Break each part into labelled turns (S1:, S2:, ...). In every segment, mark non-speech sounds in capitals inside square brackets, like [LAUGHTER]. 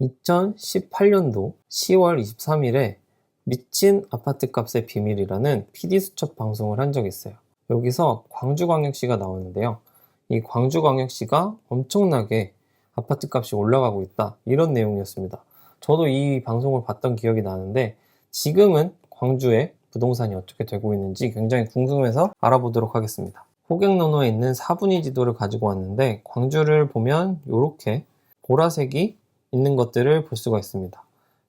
S1: 2018년도 10월 23일에 미친 아파트 값의 비밀이라는 PD수첩 방송을 한 적이 있어요. 여기서 광주광역시가 나오는데요. 이 광주광역시가 엄청나게 아파트 값이 올라가고 있다. 이런 내용이었습니다. 저도 이 방송을 봤던 기억이 나는데 지금은 광주의 부동산이 어떻게 되고 있는지 굉장히 궁금해서 알아보도록 하겠습니다. 호객노노에 있는 4분위 지도를 가지고 왔는데 광주를 보면 이렇게 보라색이 있는 것들을 볼 수가 있습니다.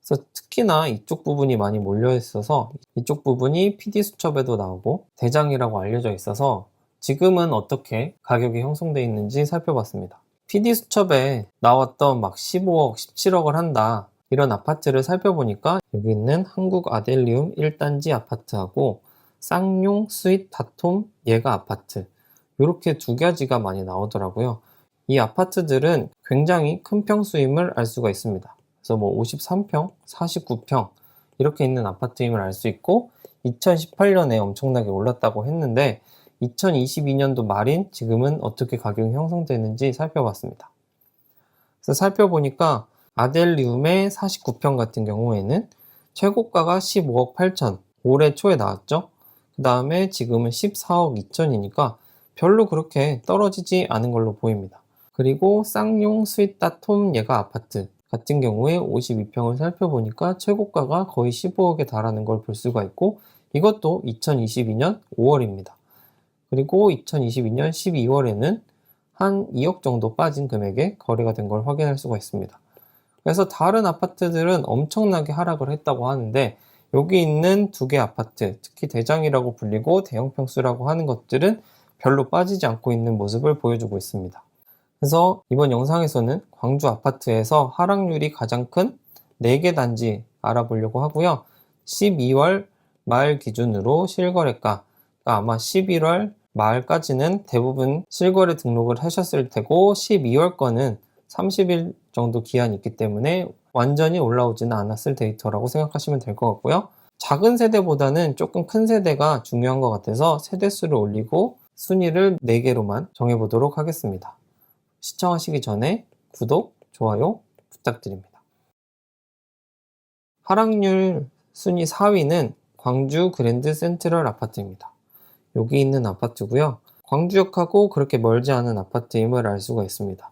S1: 그래서 특히나 이쪽 부분이 많이 몰려 있어서 이쪽 부분이 PD 수첩에도 나오고 대장이라고 알려져 있어서 지금은 어떻게 가격이 형성되어 있는지 살펴봤습니다. PD 수첩에 나왔던 막 15억, 17억을 한다 이런 아파트를 살펴보니까 여기 있는 한국 아델리움 1단지 아파트하고 쌍용 스윗 다톰 예가 아파트 이렇게 두 가지가 많이 나오더라고요. 이 아파트들은 굉장히 큰 평수임을 알 수가 있습니다. 그래서 뭐 53평, 49평 이렇게 있는 아파트임을 알 수 있고 2018년에 엄청나게 올랐다고 했는데 2022년도 말인 지금은 어떻게 가격이 형성되는지 살펴봤습니다. 그래서 살펴보니까 아델리움의 49평 같은 경우에는 최고가가 15억 8천 올해 초에 나왔죠. 그 다음에 지금은 14억 2천이니까 별로 그렇게 떨어지지 않은 걸로 보입니다. 그리고 쌍용 스윗다 톰 예가 아파트 같은 경우에 52평을 살펴보니까 최고가가 거의 15억에 달하는 걸 볼 수가 있고 이것도 2022년 5월입니다. 그리고 2022년 12월에는 한 2억 정도 빠진 금액에 거래가 된 걸 확인할 수가 있습니다. 그래서 다른 아파트들은 엄청나게 하락을 했다고 하는데 여기 있는 두 개 아파트, 특히 대장이라고 불리고 대형 평수라고 하는 것들은 별로 빠지지 않고 있는 모습을 보여주고 있습니다. 그래서 이번 영상에서는 광주 아파트에서 하락률이 가장 큰 4개 단지 알아보려고 하고요. 12월 말 기준으로 실거래가 아마 11월 말까지는 대부분 실거래 등록을 하셨을 테고 12월 거는 30일 정도 기한이 있기 때문에 완전히 올라오지는 않았을 데이터라고 생각하시면 될 것 같고요. 작은 세대보다는 조금 큰 세대가 중요한 것 같아서 세대수를 올리고 순위를 4개로만 정해보도록 하겠습니다. 시청하시기 전에 구독, 좋아요 부탁드립니다. 하락률 순위 4위는 광주 그랜드 센트럴 아파트입니다. 여기 있는 아파트고요. 광주역하고 그렇게 멀지 않은 아파트임을 알 수가 있습니다.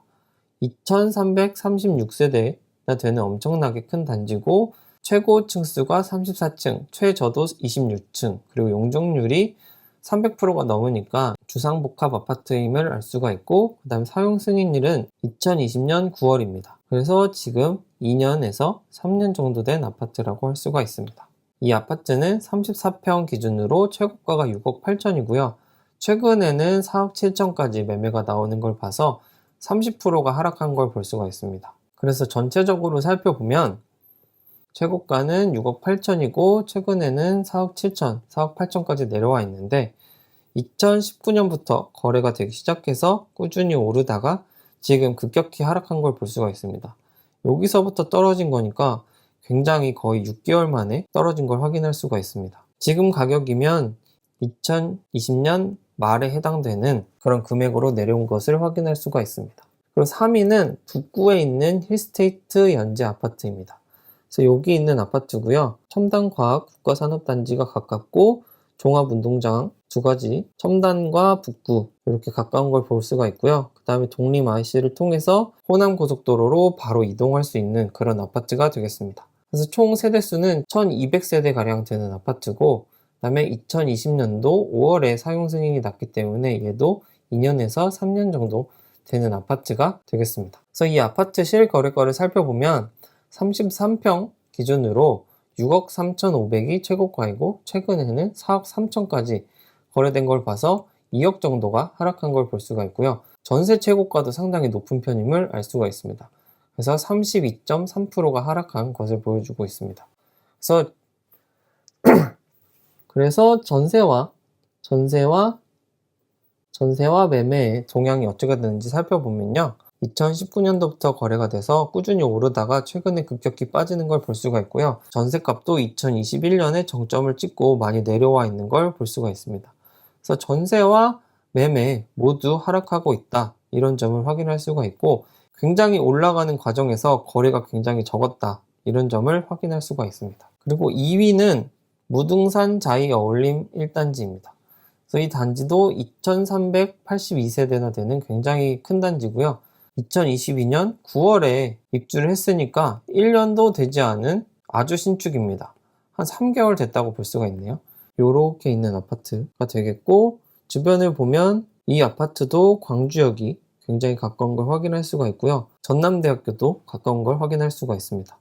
S1: 2336세대나 되는 엄청나게 큰 단지고 최고 층수가 34층, 최저도 26층, 그리고 용적률이 300%가 넘으니까 주상복합 아파트임을 알 수가 있고 그 다음 사용 승인일은 2020년 9월입니다. 그래서 지금 2년에서 3년 정도 된 아파트라고 할 수가 있습니다. 이 아파트는 34평 기준으로 최고가가 6억 8천이고요. 최근에는 4억 7천까지 매매가 나오는 걸 봐서 30%가 하락한 걸 볼 수가 있습니다. 그래서 전체적으로 살펴보면 최고가는 6억 8천이고 최근에는 4억 7천, 4억 8천까지 내려와 있는데 2019년부터 거래가 되기 시작해서 꾸준히 오르다가 지금 급격히 하락한 걸 볼 수가 있습니다. 여기서부터 떨어진 거니까 굉장히 거의 6개월 만에 떨어진 걸 확인할 수가 있습니다. 지금 가격이면 2020년 말에 해당되는 그런 금액으로 내려온 것을 확인할 수가 있습니다. 그리고 3위는 북구에 있는 힐스테이트 연재 아파트입니다. 그래서 여기 있는 아파트고요. 첨단과학 국가산업단지가 가깝고 종합운동장 두 가지 첨단과 북구 이렇게 가까운 걸 볼 수가 있고요. 그 다음에 독립 IC를 통해서 호남 고속도로로 바로 이동할 수 있는 그런 아파트가 되겠습니다. 그래서 총 세대 수는 1200세대 가량 되는 아파트고 그 다음에 2020년도 5월에 사용 승인이 났기 때문에 얘도 2년에서 3년 정도 되는 아파트가 되겠습니다. 그래서 이 아파트 실거래가를 살펴보면 33평 기준으로 6억 3,500이 최고가이고 최근에는 4억 3천까지 거래된 걸 봐서 2억 정도가 하락한 걸 볼 수가 있고요. 전세 최고가도 상당히 높은 편임을 알 수가 있습니다. 그래서 32.3%가 하락한 것을 보여주고 있습니다. 그래서 [CLEARS THROAT] 그래서 전세와 전세와 전세와 매매의 동향이 어떻게 되는지 살펴보면요. 2019년도부터 거래가 돼서 꾸준히 오르다가 최근에 급격히 빠지는 걸 볼 수가 있고요. 전세값도 2021년에 정점을 찍고 많이 내려와 있는 걸 볼 수가 있습니다. 그래서 전세와 매매 모두 하락하고 있다. 이런 점을 확인할 수가 있고 굉장히 올라가는 과정에서 거래가 굉장히 적었다. 이런 점을 확인할 수가 있습니다. 그리고 2위는 무등산 자이 어울림 1단지입니다. 그래서 이 단지도 2382세대나 되는 굉장히 큰 단지고요. 2022년 9월에 입주를 했으니까 1년도 되지 않은 아주 신축입니다. 한 3개월 됐다고 볼 수가 있네요. 요렇게 있는 아파트가 되겠고 주변을 보면 이 아파트도 광주역이 굉장히 가까운 걸 확인할 수가 있고요. 전남대학교도 가까운 걸 확인할 수가 있습니다.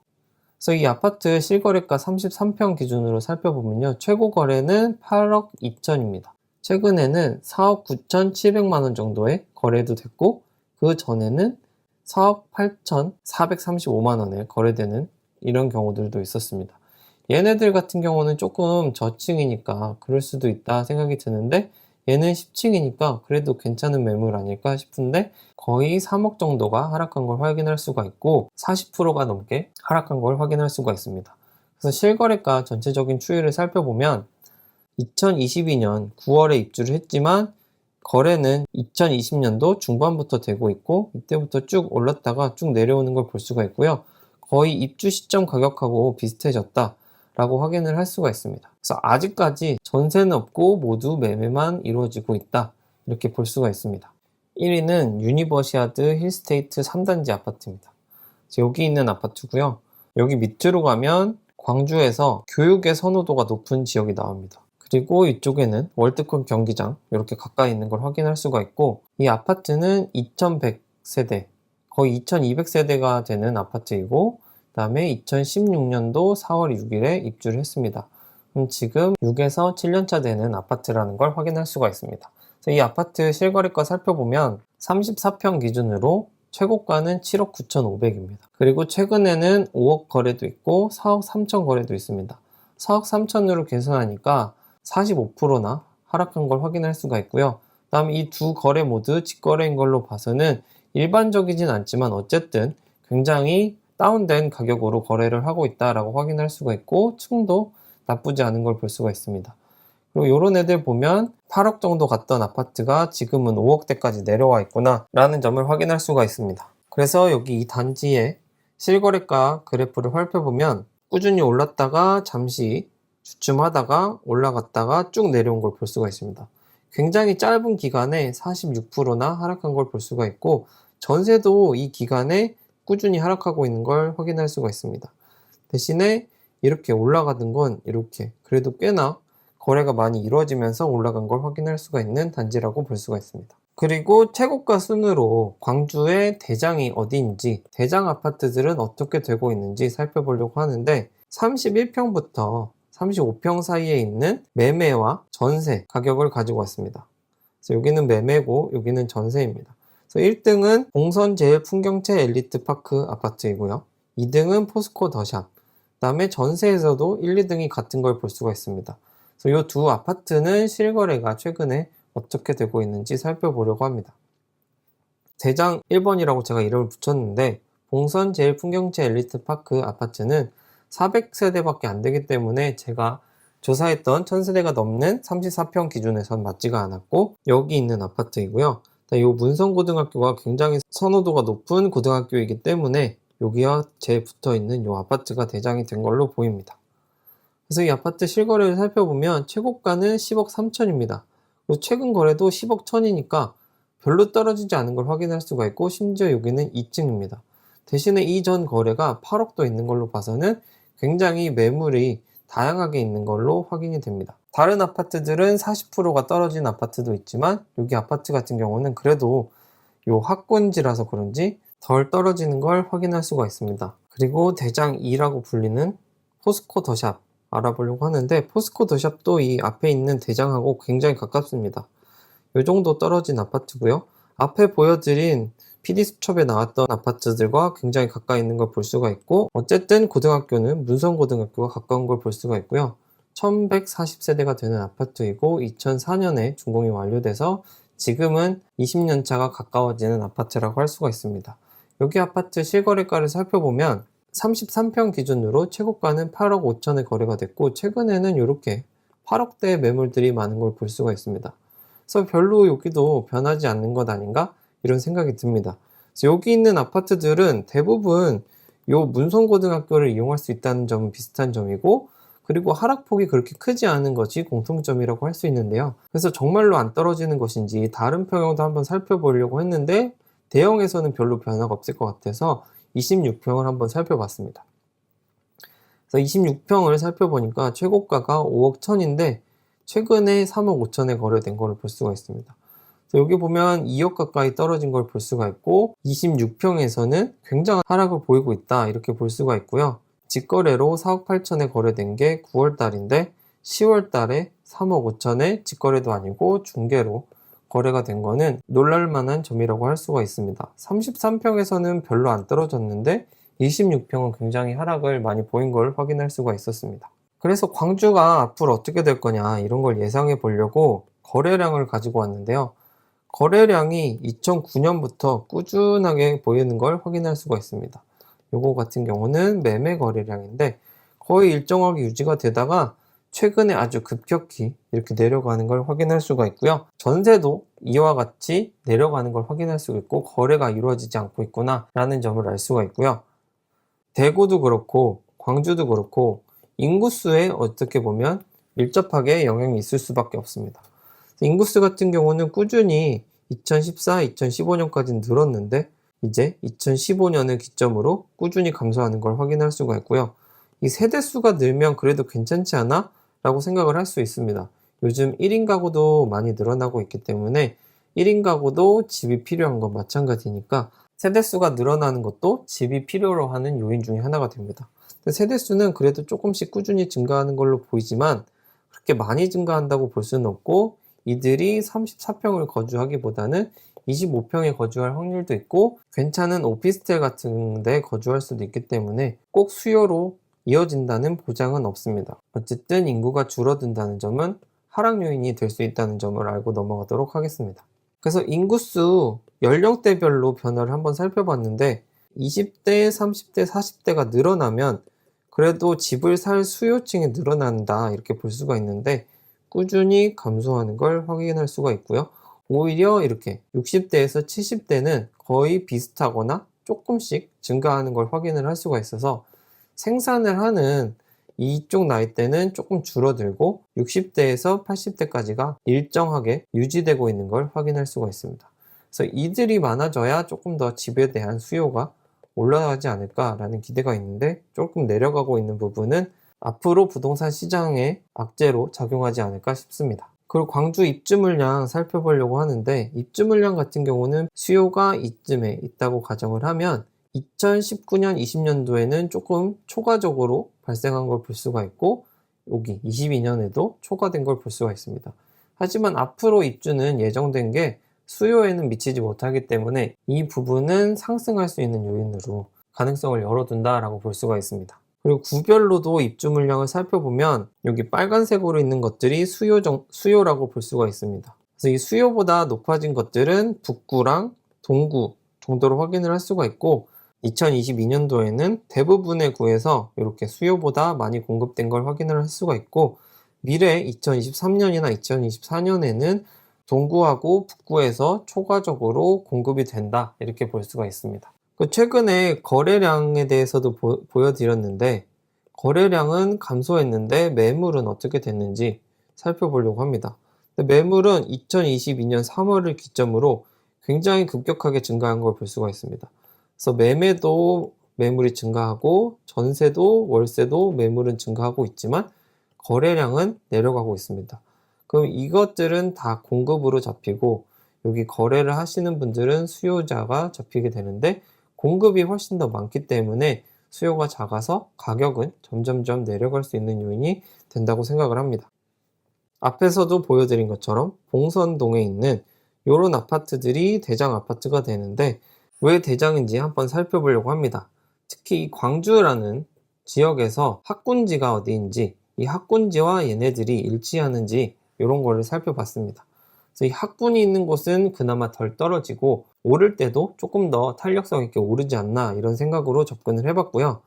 S1: 그래서 이 아파트 실거래가 33평 기준으로 살펴보면요. 최고 거래는 8억 2천입니다. 최근에는 4억 9천 7백만 원 정도의 거래도 됐고 그 전에는 4억 8천 435만 원에 거래되는 이런 경우들도 있었습니다. 얘네들 같은 경우는 조금 저층이니까 그럴 수도 있다 생각이 드는데 얘는 10층이니까 그래도 괜찮은 매물 아닐까 싶은데 거의 3억 정도가 하락한 걸 확인할 수가 있고 40%가 넘게 하락한 걸 확인할 수가 있습니다. 그래서 실거래가 전체적인 추이를 살펴보면 2022년 9월에 입주를 했지만 거래는 2020년도 중반부터 되고 있고 이때부터 쭉 올랐다가 쭉 내려오는 걸 볼 수가 있고요. 거의 입주 시점 가격하고 비슷해졌다. 라고 확인을 할 수가 있습니다. 그래서 아직까지 전세는 없고 모두 매매만 이루어지고 있다. 이렇게 볼 수가 있습니다. 1위는 유니버시아드 힐스테이트 3단지 아파트입니다. 여기 있는 아파트고요. 여기 밑으로 가면 광주에서 교육의 선호도가 높은 지역이 나옵니다. 그리고 이쪽에는 월드컵 경기장 이렇게 가까이 있는 걸 확인할 수가 있고 이 아파트는 2100세대 거의 2200세대가 되는 아파트이고 그 다음에 2016년도 4월 6일에 입주를 했습니다. 지금 6에서 7년차 되는 아파트라는 걸 확인할 수가 있습니다. 이 아파트 실거래가 살펴보면 34평 기준으로 최고가는 7억 9,500입니다. 그리고 최근에는 5억 거래도 있고 4억 3천 거래도 있습니다. 4억 3천으로 계산하니까 45%나 하락한 걸 확인할 수가 있고요. 다음 이 두 거래 모두 직거래인 걸로 봐서는 일반적이진 않지만 어쨌든 굉장히 다운된 가격으로 거래를 하고 있다라고 확인할 수가 있고 층도 나쁘지 않은 걸 볼 수가 있습니다. 그리고 이런 애들 보면 8억 정도 갔던 아파트가 지금은 5억대까지 내려와 있구나 라는 점을 확인할 수가 있습니다. 그래서 여기 이 단지의 실거래가 그래프를 살펴보면 꾸준히 올랐다가 잠시 주춤하다가 올라갔다가 쭉 내려온 걸 볼 수가 있습니다. 굉장히 짧은 기간에 46%나 하락한 걸 볼 수가 있고 전세도 이 기간에 꾸준히 하락하고 있는 걸 확인할 수가 있습니다. 대신에 이렇게 올라가는 건 이렇게 그래도 꽤나 거래가 많이 이루어지면서 올라간 걸 확인할 수가 있는 단지라고 볼 수가 있습니다. 그리고 최고가 순으로 광주의 대장이 어디인지 대장 아파트들은 어떻게 되고 있는지 살펴보려고 하는데 31평부터 35평 사이에 있는 매매와 전세 가격을 가지고 왔습니다. 그래서 여기는 매매고 여기는 전세입니다. 그래서 1등은 봉선 제일 풍경채 엘리트 파크 아파트이고요. 2등은 포스코 더샵. 그다음에 전세에서도 1, 2등이 같은 걸 볼 수가 있습니다. 그래서 이 두 아파트는 실거래가 최근에 어떻게 되고 있는지 살펴보려고 합니다. 대장 1번이라고 제가 이름을 붙였는데 봉선 제일 풍경채 엘리트 파크 아파트는 400세대밖에 안 되기 때문에 제가 조사했던 1000세대가 넘는 34평 기준에선 맞지가 않았고 여기 있는 아파트이고요. 이 문성고등학교가 굉장히 선호도가 높은 고등학교이기 때문에 여기와 제 붙어 있는 이 아파트가 대장이 된 걸로 보입니다. 그래서 이 아파트 실거래를 살펴보면 최고가는 10억 3천입니다. 최근 거래도 10억 1천이니까 별로 떨어지지 않은 걸 확인할 수가 있고 심지어 여기는 2층입니다. 대신에 이전 거래가 8억도 있는 걸로 봐서는 굉장히 매물이 다양하게 있는 걸로 확인이 됩니다. 다른 아파트들은 40%가 떨어진 아파트도 있지만 여기 아파트 같은 경우는 그래도 요 학군지라서 그런지 덜 떨어지는 걸 확인할 수가 있습니다. 그리고 대장 2라고 불리는 포스코 더샵 알아보려고 하는데 포스코 더샵도 이 앞에 있는 대장하고 굉장히 가깝습니다. 요 정도 떨어진 아파트고요. 앞에 보여드린 PD수첩에 나왔던 아파트들과 굉장히 가까이 있는 걸 볼 수가 있고 어쨌든 고등학교는 문성고등학교가 가까운 걸 볼 수가 있고요. 1140세대가 되는 아파트이고 2004년에 준공이 완료돼서 지금은 20년 차가 가까워지는 아파트라고 할 수가 있습니다. 여기 아파트 실거래가를 살펴보면 33평 기준으로 최고가는 8억 5천에 거래가 됐고 최근에는 이렇게 8억대 매물들이 많은 걸 볼 수가 있습니다. 그래서 별로 여기도 변하지 않는 것 아닌가 이런 생각이 듭니다. 그래서 여기 있는 아파트들은 대부분 요 문성고등학교를 이용할 수 있다는 점은 비슷한 점이고 그리고 하락폭이 그렇게 크지 않은 것이 공통점이라고 할 수 있는데요. 그래서 정말로 안 떨어지는 것인지 다른 평형도 한번 살펴보려고 했는데 대형에서는 별로 변화가 없을 것 같아서 26평을 한번 살펴봤습니다. 그래서 26평을 살펴보니까 최고가가 5억 1000인데 최근에 3억 5천에 거래된 것을 볼 수가 있습니다. 여기 보면 2억 가까이 떨어진 걸 볼 수가 있고 26평에서는 굉장한 하락을 보이고 있다 이렇게 볼 수가 있고요. 직거래로 4억 8천에 거래된 게 9월 달인데 10월 달에 3억 5천에 직거래도 아니고 중개로 거래가 된 거는 놀랄만한 점이라고 할 수가 있습니다. 33평에서는 별로 안 떨어졌는데 26평은 굉장히 하락을 많이 보인 걸 확인할 수가 있었습니다. 그래서 광주가 앞으로 어떻게 될 거냐 이런 걸 예상해 보려고 거래량을 가지고 왔는데요. 거래량이 2009년부터 꾸준하게 보이는 걸 확인할 수가 있습니다. 요거 같은 경우는 매매 거래량인데 거의 일정하게 유지가 되다가 최근에 아주 급격히 이렇게 내려가는 걸 확인할 수가 있고요. 전세도 이와 같이 내려가는 걸 확인할 수가 있고 거래가 이루어지지 않고 있구나 라는 점을 알 수가 있고요. 대구도 그렇고 광주도 그렇고 인구수에 어떻게 보면 밀접하게 영향이 있을 수밖에 없습니다. 인구수 같은 경우는 꾸준히 2014, 2015년까지 늘었는데 이제 2015년을 기점으로 꾸준히 감소하는 걸 확인할 수가 있고요. 이 세대수가 늘면 그래도 괜찮지 않아? 라고 생각을 할 수 있습니다. 요즘 1인 가구도 많이 늘어나고 있기 때문에 1인 가구도 집이 필요한 건 마찬가지니까 세대수가 늘어나는 것도 집이 필요로 하는 요인 중에 하나가 됩니다. 세대수는 그래도 조금씩 꾸준히 증가하는 걸로 보이지만 그렇게 많이 증가한다고 볼 수는 없고 이들이 34평을 거주하기보다는 25평에 거주할 확률도 있고 괜찮은 오피스텔 같은 데 거주할 수도 있기 때문에 꼭 수요로 이어진다는 보장은 없습니다. 어쨌든 인구가 줄어든다는 점은 하락 요인이 될 수 있다는 점을 알고 넘어가도록 하겠습니다. 그래서 인구수 연령대별로 변화를 한번 살펴봤는데 20대, 30대, 40대가 늘어나면 그래도 집을 살 수요층이 늘어난다 이렇게 볼 수가 있는데 꾸준히 감소하는 걸 확인할 수가 있고요. 오히려 이렇게 60대에서 70대는 거의 비슷하거나 조금씩 증가하는 걸 확인을 할 수가 있어서 생산을 하는 이쪽 나이대는 조금 줄어들고 60대에서 80대까지가 일정하게 유지되고 있는 걸 확인할 수가 있습니다. 그래서 이들이 많아져야 조금 더 집에 대한 수요가 올라가지 않을까라는 기대가 있는데 조금 내려가고 있는 부분은 앞으로 부동산 시장에 악재로 작용하지 않을까 싶습니다. 그리고 광주 입주 물량 살펴보려고 하는데 입주 물량 같은 경우는 수요가 이쯤에 있다고 가정을 하면 2019년 20년도에는 조금 초과적으로 발생한 걸 볼 수가 있고 여기 22년에도 초과된 걸 볼 수가 있습니다. 하지만 앞으로 입주는 예정된 게 수요에는 미치지 못하기 때문에 이 부분은 상승할 수 있는 요인으로 가능성을 열어둔다라고 볼 수가 있습니다. 그리고 구별로도 입주 물량을 살펴보면 여기 빨간색으로 있는 것들이 수요 정, 수요라고 볼 수가 있습니다. 그래서 이 수요보다 높아진 것들은 북구랑 동구 정도로 확인을 할 수가 있고 2022년도에는 대부분의 구에서 이렇게 수요보다 많이 공급된 걸 확인을 할 수가 있고 미래 2023년이나 2024년에는 동구하고 북구에서 초과적으로 공급이 된다 이렇게 볼 수가 있습니다. 그 최근에 거래량에 대해서도 보, 보여드렸는데 거래량은 감소했는데 매물은 어떻게 됐는지 살펴보려고 합니다. 매물은 2022년 3월을 기점으로 굉장히 급격하게 증가한 걸 볼 수가 있습니다. 그래서 매매도 매물이 증가하고 전세도 월세도 매물은 증가하고 있지만 거래량은 내려가고 있습니다. 그럼 이것들은 다 공급으로 잡히고 여기 거래를 하시는 분들은 수요자가 잡히게 되는데 공급이 훨씬 더 많기 때문에 수요가 작아서 가격은 점점점 내려갈 수 있는 요인이 된다고 생각을 합니다. 앞에서도 보여드린 것처럼 봉선동에 있는 이런 아파트들이 대장 아파트가 되는데 왜 대장인지 한번 살펴보려고 합니다. 특히 광주라는 지역에서 학군지가 어디인지 이 학군지와 얘네들이 일치하는지 이런 거를 살펴봤습니다. 그래서 이 학군이 있는 곳은 그나마 덜 떨어지고 오를 때도 조금 더 탄력성 있게 오르지 않나 이런 생각으로 접근을 해봤고요.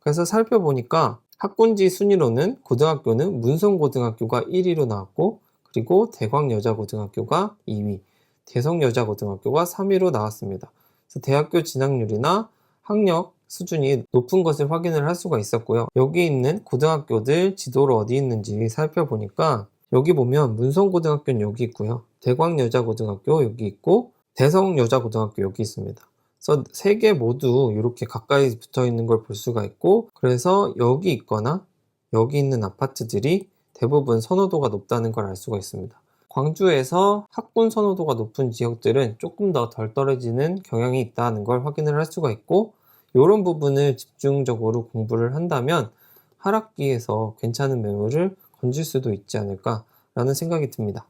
S1: 그래서 살펴보니까 학군지 순위로는 고등학교는 문성고등학교가 1위로 나왔고 그리고 대광여자고등학교가 2위, 대성여자고등학교가 3위로 나왔습니다. 그래서 대학교 진학률이나 학력 수준이 높은 것을 확인을 할 수가 있었고요. 여기 있는 고등학교들 지도로 어디 있는지 살펴보니까 여기 보면 문성고등학교는 여기 있고요. 대광여자고등학교 여기 있고 대성여자고등학교 여기 있습니다. 그래서 세 개 모두 이렇게 가까이 붙어 있는 걸 볼 수가 있고 그래서 여기 있거나 여기 있는 아파트들이 대부분 선호도가 높다는 걸 알 수가 있습니다. 광주에서 학군 선호도가 높은 지역들은 조금 더 덜 떨어지는 경향이 있다는 걸 확인을 할 수가 있고 이런 부분을 집중적으로 공부를 한다면 하락기에서 괜찮은 매물을 건질 수도 있지 않을까라는 생각이 듭니다.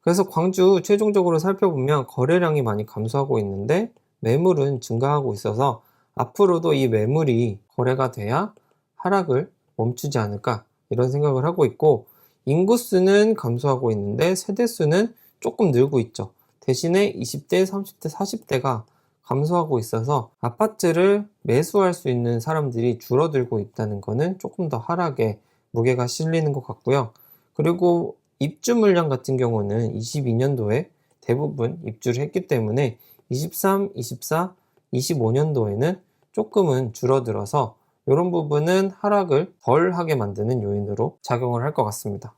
S1: 그래서 광주 최종적으로 살펴보면 거래량이 많이 감소하고 있는데 매물은 증가하고 있어서 앞으로도 이 매물이 거래가 돼야 하락을 멈추지 않을까 이런 생각을 하고 있고 인구수는 감소하고 있는데 세대수는 조금 늘고 있죠. 대신에 20대, 30대, 40대가 감소하고 있어서 아파트를 매수할 수 있는 사람들이 줄어들고 있다는 것은 조금 더 하락에 무게가 실리는 것 같고요. 그리고 입주 물량 같은 경우는 22년도에 대부분 입주를 했기 때문에 23, 24, 25년도에는 조금은 줄어들어서 이런 부분은 하락을 덜 하게 만드는 요인으로 작용을 할 것 같습니다.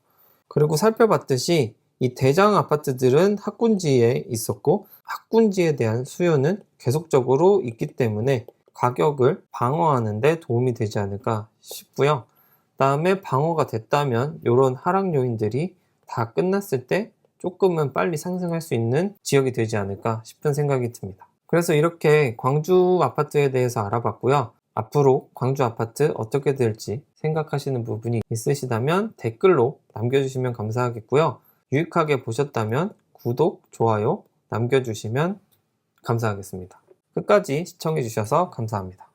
S1: 그리고 살펴봤듯이 이 대장 아파트들은 학군지에 있었고 학군지에 대한 수요는 계속적으로 있기 때문에 가격을 방어하는 데 도움이 되지 않을까 싶고요. 다음에 방어가 됐다면 이런 하락 요인들이 다 끝났을 때 조금은 빨리 상승할 수 있는 지역이 되지 않을까 싶은 생각이 듭니다. 그래서 이렇게 광주 아파트에 대해서 알아봤고요. 앞으로 광주 아파트 어떻게 될지 생각하시는 부분이 있으시다면 댓글로 남겨주시면 감사하겠고요. 유익하게 보셨다면 구독, 좋아요 남겨주시면 감사하겠습니다. 끝까지 시청해주셔서 감사합니다.